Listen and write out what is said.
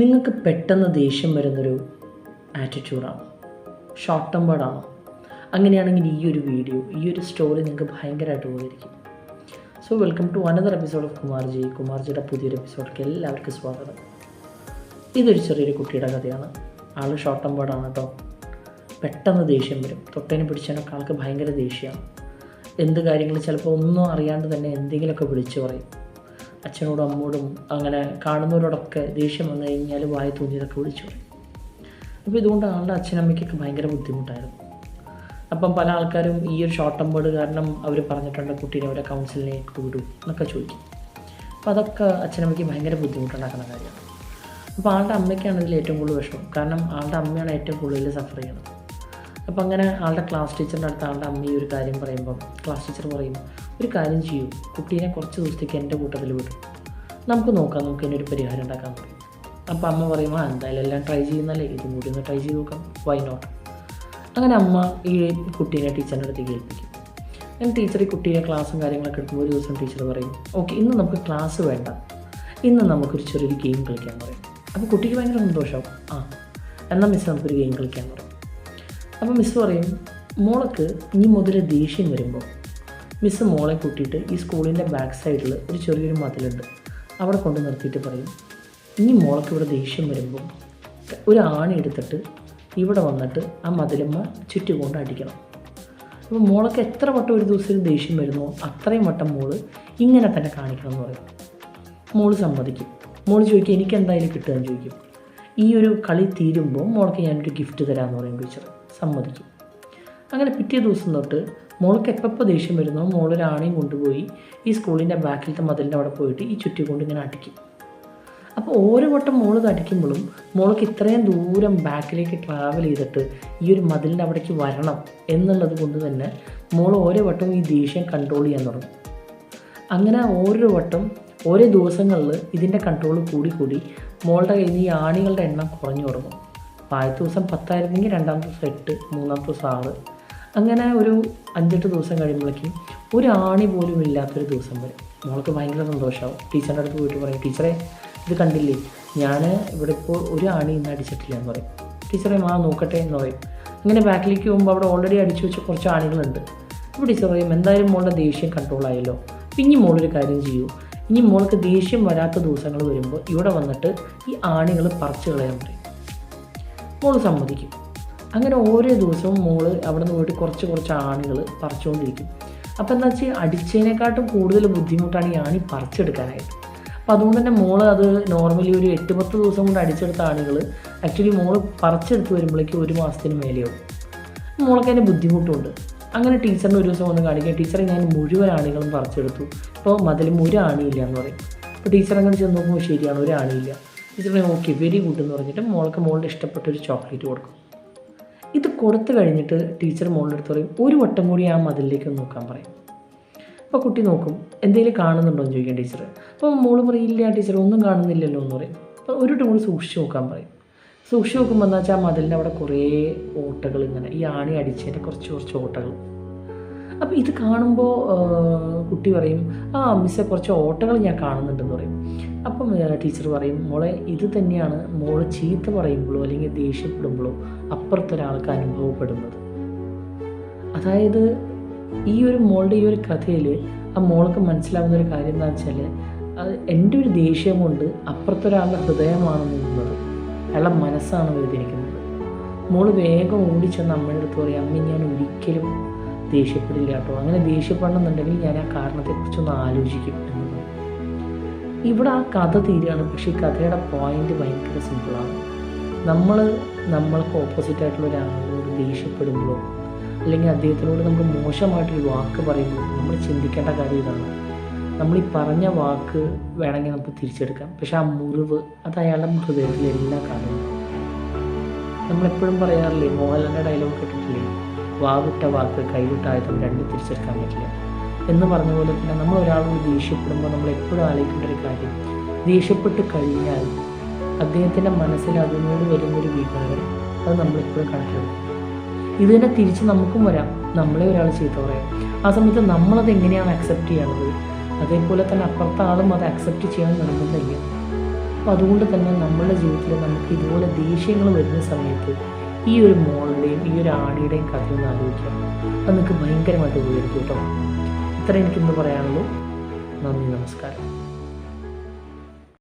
നിങ്ങൾക്ക് പെട്ടെന്ന് ദേഷ്യം വരുന്നൊരു ആറ്റിറ്റ്യൂഡാണ് ഷോർട്ട് ടെമ്പേർഡാണോ അങ്ങനെയാണെങ്കിൽ ഈ ഒരു വീഡിയോ ഈ ഒരു സ്റ്റോറി നിങ്ങൾക്ക് ഭയങ്കരമായിട്ട് ഉപകരിക്കും. So welcome to another episode of Kumarji കുമാർജിയുടെ പുതിയൊരു എപ്പിസോഡിലേക്ക് എല്ലാവർക്കും സ്വാഗതം. ഇതൊരു ചെറിയൊരു കുട്ടിയുടെ കഥയാണ്. ആൾ ഷോർട്ട് ടെമ്പേർഡാണ് കേട്ടോ. പെട്ടെന്ന് ദേഷ്യം വരും. തൊട്ടേനെ പിടിച്ചതിനൊക്കെ ആൾക്ക് ഭയങ്കര ദേഷ്യമാണ് എന്ത് കാര്യങ്ങൾ ചിലപ്പോൾ ഒന്നും അറിയാണ്ട് തന്നെ എന്തെങ്കിലുമൊക്കെ വിളിച്ചു പറയും. അച്ഛനോടും അമ്മോടും അങ്ങനെ കാണുന്നവരോടൊക്കെ ദേഷ്യം വന്നു കഴിഞ്ഞാൽ വായ തോന്നിയതൊക്കെ വിളിച്ചു അപ്പോൾ ഇതുകൊണ്ട് ആളുടെ അച്ഛനമ്മയ്ക്കൊക്കെ ഭയങ്കര ബുദ്ധിമുട്ടായിരുന്നു. അപ്പം പല ആൾക്കാരും ഈ ഒരു ഷോർട്ട് ടെമ്പേർഡ് കാരണം അവർ പറഞ്ഞിട്ടുണ്ട് കുട്ടീനെ അവരെ കൗൺസിലിലേക്ക് വിടും എന്നൊക്കെ ചോദിക്കും. അപ്പോൾ അതൊക്കെ അച്ഛനമ്മയ്ക്ക് ഭയങ്കര ബുദ്ധിമുട്ടുണ്ടാക്കുന്ന കാര്യമാണ്. അപ്പോൾ ആളുടെ അമ്മയ്ക്കാണ് ഇതിൽ ഏറ്റവും കൂടുതൽ വിഷമം. കാരണം ആളുടെ അമ്മയാണ് ഏറ്റവും കൂടുതൽ സഫർ ചെയ്യുന്നത്. അപ്പോൾ അങ്ങനെ ആളുടെ ക്ലാസ് ടീച്ചറിന്റെ അടുത്ത് ആളുടെ അമ്മ ഈ ഒരു കാര്യം പറയുമ്പം ക്ലാസ് ടീച്ചർ പറയും ഒരു കാര്യം ചെയ്യൂ കുട്ടീനെ കുറച്ച് ദിവസത്തേക്ക് എന്റെ കൂട്ടത്തിൽ വിടും. നമുക്ക് നോക്കാം നമുക്ക് ഇതിനൊരു പരിഹാരം ഉണ്ടാക്കാൻ പറയും അപ്പോൾ അമ്മ പറയും ആ എന്തായാലും എല്ലാം ട്രൈ ചെയ്യുന്നല്ലേ ഇതും കൂടി ഒന്ന് ട്രൈ ചെയ്ത് നോക്കാം. വൈ നോട്ട് അങ്ങനെ അമ്മ ഈ കുട്ടീനെ ടീച്ചറിന്റെ അടുത്തേക്ക് ഏൽപ്പിക്കും. ഞാൻ ടീച്ചർ ഈ കുട്ടീനെ ക്ലാസ്സും കാര്യങ്ങളൊക്കെ എടുക്കുമ്പോൾ ഒരു ദിവസം ടീച്ചർ പറയും ഓക്കെ ഇന്ന് നമുക്ക് ക്ലാസ് വേണ്ട. ഇന്ന് നമുക്കൊരു ചെറിയൊരു ഗെയിം കളിക്കാൻ പറയും. അപ്പോൾ കുട്ടിക്ക് ഭയങ്കര സന്തോഷമാവും ആ എന്നാൽ മിസ് നമുക്കൊരു ഗെയിം കളിക്കാൻ പറയും. അപ്പോൾ മിസ് പറയും മോൾക്ക് ഇനി മുതൽ ദേഷ്യം വരുമ്പോൾ മിസ് മോളെ കൂട്ടിയിട്ട് ഈ സ്കൂളിന്റെ ബാക്ക് സൈഡിൽ ഒരു ചെറിയൊരു മതിലുണ്ട്. അവിടെ കൊണ്ട് നിർത്തിയിട്ട് പറയും ഇനി മോൾക്ക് ഇവിടെ ദേഷ്യം വരുമ്പോൾ ഒരു ആണി എടുത്തിട്ട് ഇവിടെ വന്നിട്ട് ആ മതിലമ്മ ചുറ്റുകൊണ്ട് അടിക്കണം. അപ്പോൾ മോളൊക്കെ എത്ര വട്ടം ഒരു ദിവസം ദേഷ്യം വരുന്നോ അത്രയും വട്ടം മോൾ ഇങ്ങനെ തന്നെ കാണിക്കണം എന്ന് പറയും. മോൾ സമ്മതിക്കും. മോൾ ചോദിക്കും എനിക്ക് എന്തായാലും കിട്ടുകയെന്ന് ചോദിക്കും. ഈ ഒരു കളി തീരുമ്പോൾ മോൾക്ക് ഞാനൊരു ഗിഫ്റ്റ് തരാമെന്ന് പറയും ടീച്ചർ സമ്മതിക്കും അങ്ങനെ പിറ്റേ ദിവസം തൊട്ട് മോൾക്ക് എപ്പോൾ ദേഷ്യം വരുന്നോ മോളൊരു ആണയും കൊണ്ടുപോയി ഈ സ്കൂളിന്റെ ബാക്കിലത്തെ മതിലിന്റെ അവിടെ പോയിട്ട് ഈ ചുറ്റി കൊണ്ട് ഇങ്ങനെ അടിക്കും. അപ്പോൾ ഓരോ വട്ടം മോൾ തടിക്കുമ്പോഴും മോൾക്ക് ഇത്രയും ദൂരം ബാക്കിലേക്ക് ട്രാവൽ ചെയ്തിട്ട് ഈ ഒരു മതിലിന്റെ അവിടേക്ക് വരണം എന്നുള്ളത് കൊണ്ട് തന്നെ മോൾ ഓരോ വട്ടം ഈ ദേഷ്യം കൺട്രോൾ ചെയ്യാൻ തുടങ്ങും. അങ്ങനെ ഓരോ വട്ടം ഓരോ ദിവസങ്ങളിൽ ഇതിന്റെ കൺട്രോൾ കൂടി കൂടി മോളുടെ കയ്യിൽ ഈ ആണികളുടെ എണ്ണം കുറഞ്ഞു തുടങ്ങും. ആദ്യത്തെ ദിവസം പത്തായിരുന്നെങ്കിൽ രണ്ടാമത്തെ ദിവസം എട്ട് മൂന്നാമത്തെ ദിവസം ആറ്. അങ്ങനെ ഒരു അഞ്ചെട്ട് ദിവസം കഴിയുമ്പോഴേക്കും ഒരു ആണി പോലും ഇല്ലാത്തൊരു ദിവസം വരെ. മോൾക്ക് ഭയങ്കര സന്തോഷമാവും ടീച്ചറിന്റെ അടുത്ത് പോയിട്ട് പറയും ടീച്ചറെ ഇത് കണ്ടില്ലേ? ഞാൻ ഇവിടെ ഇപ്പോൾ ഒരു ആണി ഇന്ന് അടിച്ചിട്ടില്ല എന്ന് പറയും. ടീച്ചറെ മാ നോക്കട്ടെ എന്ന് പറയും. അങ്ങനെ ബാക്കിലേക്ക് പോകുമ്പോൾ അവിടെ ഓൾറെഡി അടിച്ചു വെച്ച കുറച്ച് ആണികളുണ്ട്. അപ്പോൾ ടീച്ചർ പറയും എന്തായാലും മോളുടെ ദേഷ്യം കൺട്രോൾ ആയല്ലോ. പിന്നെ മോളൊരു കാര്യം ചെയ്യൂ. ഇനി മോൾക്ക് ദേഷ്യം വരാത്ത ദിവസങ്ങൾ വരുമ്പോൾ ഇവിടെ വന്നിട്ട് ഈ ആണികൾ പറിച്ചു കളയാൻ പറയും. മോൾ സമ്മതിക്കും. അങ്ങനെ ഓരോ ദിവസവും മോൾ അവിടെ നിന്ന് പോയിട്ട് കുറച്ച് കുറച്ച് ആണികൾ പറിച്ചുകൊണ്ടിരിക്കും. അപ്പോൾ എന്താ വെച്ചാൽ അടിച്ചതിനെക്കാട്ടും കൂടുതൽ ബുദ്ധിമുട്ടാണ് ഈ ആണി പറിച്ചെടുക്കാനായിട്ട്. അപ്പോൾ അതുകൊണ്ട് തന്നെ മോൾ അത് നോർമലി ഒരു എട്ട് പത്ത് ദിവസം കൊണ്ട് അടിച്ചെടുത്ത ആണികൾ ആക്ച്വലി മോൾ പറിച്ചെടുത്ത് വരുമ്പോഴേക്കും ഒരു മാസത്തിന് മേലെയാവും. മോൾക്ക് അതിന്റെ ബുദ്ധിമുട്ടുണ്ട്. അങ്ങനെ ടീച്ചറിന് ഒരു ദിവസം വന്ന് കാണിക്കുക ടീച്ചറെ ഞാൻ മുഴുവൻ ആണികളും പറിച്ചെടുത്തു. ഇപ്പോൾ മതിലും ഒരു ആണിയില്ല എന്ന് പറയും. അപ്പോൾ ടീച്ചർ അങ്ങനെ ചെന്ന് നോക്കുമ്പോൾ ശരിയാണ് ഒരു ആണിയില്ല. ടീച്ചറെ ഓക്കെ വെരി ഗുഡ് എന്ന് പറഞ്ഞിട്ട് മോൾക്ക് മോളുടെ ഇഷ്ടപ്പെട്ട ഒരു ചോക്ലേറ്റ് കൊടുക്കും. ഇത് കൊടുത്തു കഴിഞ്ഞിട്ട് ടീച്ചർ മോളുടെ അടുത്ത് പറയും ഒരു വട്ടം കൂടി ആ മതിലേക്ക് നോക്കാൻ പറയും. അപ്പോൾ കുട്ടി നോക്കും എന്തെങ്കിലും കാണുന്നുണ്ടോ? എന്ന് ചോദിക്കാൻ ടീച്ചർ അപ്പോൾ മോൾ പറയില്ല ടീച്ചർ ഒന്നും കാണുന്നില്ലല്ലോ എന്ന് പറയും. അപ്പോൾ ഒരു വട്ടം കൂടി സൂക്ഷിച്ച് നോക്കാൻ പറയും. സൂക്ഷിച്ച് നോക്കുമ്പോൾ എന്താ വെച്ചാൽ ആ മതിലിന്റെ അവിടെ കുറേ ഓട്ടകൾ ഇങ്ങനെ ഈ ആണി അടിച്ചതിന്റെ കുറച്ച് കുറച്ച് ഓട്ടകൾ. അപ്പോൾ ഇത് കാണുമ്പോൾ കുട്ടി പറയും ആ മിസ്സെ കുറച്ച് ഓട്ടകൾ ഞാൻ കാണുന്നുണ്ടെന്ന് പറയും. അപ്പം ടീച്ചർ പറയും മോളെ ഇത് തന്നെയാണ് മോൾ ചീത്ത പറയുമ്പോഴോ അല്ലെങ്കിൽ ദേഷ്യപ്പെടുമ്പോഴോ അപ്പുറത്തൊരാൾക്ക് അനുഭവപ്പെടുന്നത്. അതായത് ഈ ഒരു മോളുടെ ഈ ഒരു കഥയിൽ ആ മോൾക്ക് മനസ്സിലാവുന്ന ഒരു കാര്യം എന്താ വെച്ചാൽ അത് എന്റെ ഒരു ദേഷ്യം കൊണ്ട് അപ്പുറത്തൊരാളുടെ ഹൃദയമാണ് നിന്നത്. അയാളുടെ മനസ്സാണ് വേദനിക്കുന്നത്. മോൾ വേഗം ഓടിച്ചെന്ന് അമ്മയുടെ അടുത്ത് പറയും അമ്മ ഞാൻ ഒരിക്കലും ദേഷ്യപ്പെടില്ല കേട്ടോ. അങ്ങനെ ദേഷ്യപ്പെടണമെന്നുണ്ടെങ്കിൽ ഞാൻ ആ കാരണത്തെക്കുറിച്ചൊന്ന് ആലോചിക്കും എന്നുള്ളത്. ഇവിടെ ആ കഥ തീരുകയാണ്. പക്ഷേ ഈ കഥയുടെ പോയിന്റ് ഭയങ്കര സിമ്പിളാണ് നമ്മൾ നമ്മൾക്ക് ഓപ്പോസിറ്റ് ആയിട്ടുള്ള ഒരാളോട് ദേഷ്യപ്പെടുമ്പോഴോ അല്ലെങ്കിൽ അദ്ദേഹത്തിനോട് നമ്മൾ മോശമായിട്ടൊരു വാക്ക് പറയുമ്പോൾ നമ്മൾ ചിന്തിക്കേണ്ട കാര്യം ഇതാണ്. നമ്മൾ ഈ പറഞ്ഞ വാക്ക് വേണമെങ്കിൽ നമുക്ക് തിരിച്ചെടുക്കാം. പക്ഷെ ആ മുറിവ് അത് അയാളുടെ ഹൃദയത്തിൽ എല്ലാ കാലവും നമ്മളെപ്പോഴും പറയാറില്ലേ മോഹൻലാലിന്റെ ഡയലോഗ് കേട്ടിട്ടില്ലേ? വാവിട്ട വാക്ക് കൈവിട്ട ആയുധം രണ്ടും തിരിച്ചെടുക്കാൻ പറ്റില്ല. എന്ന് പറഞ്ഞ പോലെ തന്നെ നമ്മൾ ഒരാളോട് ദേഷ്യപ്പെടുമ്പോൾ നമ്മൾ എപ്പോഴും ആലോചിക്കേണ്ട ഒരു കാര്യം ദേഷ്യപ്പെട്ട് കഴിഞ്ഞാൽ അദ്ദേഹത്തിന്റെ മനസ്സിൽ അതിനോട് വരുന്നൊരു വികാരം അത് നമ്മളെപ്പോഴും കണക്കിലെടുക്കും ഇത് തന്നെ തിരിച്ച് നമുക്കും വരാം. നമ്മളെ ഒരാൾ ചീത്ത പറയാം. ആ സമയത്ത് നമ്മളത് എങ്ങനെയാണ് അക്സെപ്റ്റ് ചെയ്യണത് അതേപോലെ തന്നെ അപ്പുറത്തെ ആളും അത് അക്സെപ്റ്റ് ചെയ്യാൻ നിർബന്ധമില്ല. അപ്പോൾ അതുകൊണ്ട് തന്നെ നമ്മളുടെ ജീവിതത്തിൽ നമുക്ക് ഇതുപോലെ ദേഷ്യങ്ങൾ വരുന്ന സമയത്ത് ഈ ഒരു മോളുടെയും ഈ ഒരു ആടിയുടെയും കഥ ഒന്ന് ആലോചിക്കാം. അത് നിങ്ങൾക്ക് ഭയങ്കരമായിട്ട് ഉപകരിക്കും കേട്ടോ. ഇത്ര എനിക്കിന്ന് പറയാനുള്ളൂ. നന്ദി നമസ്കാരം.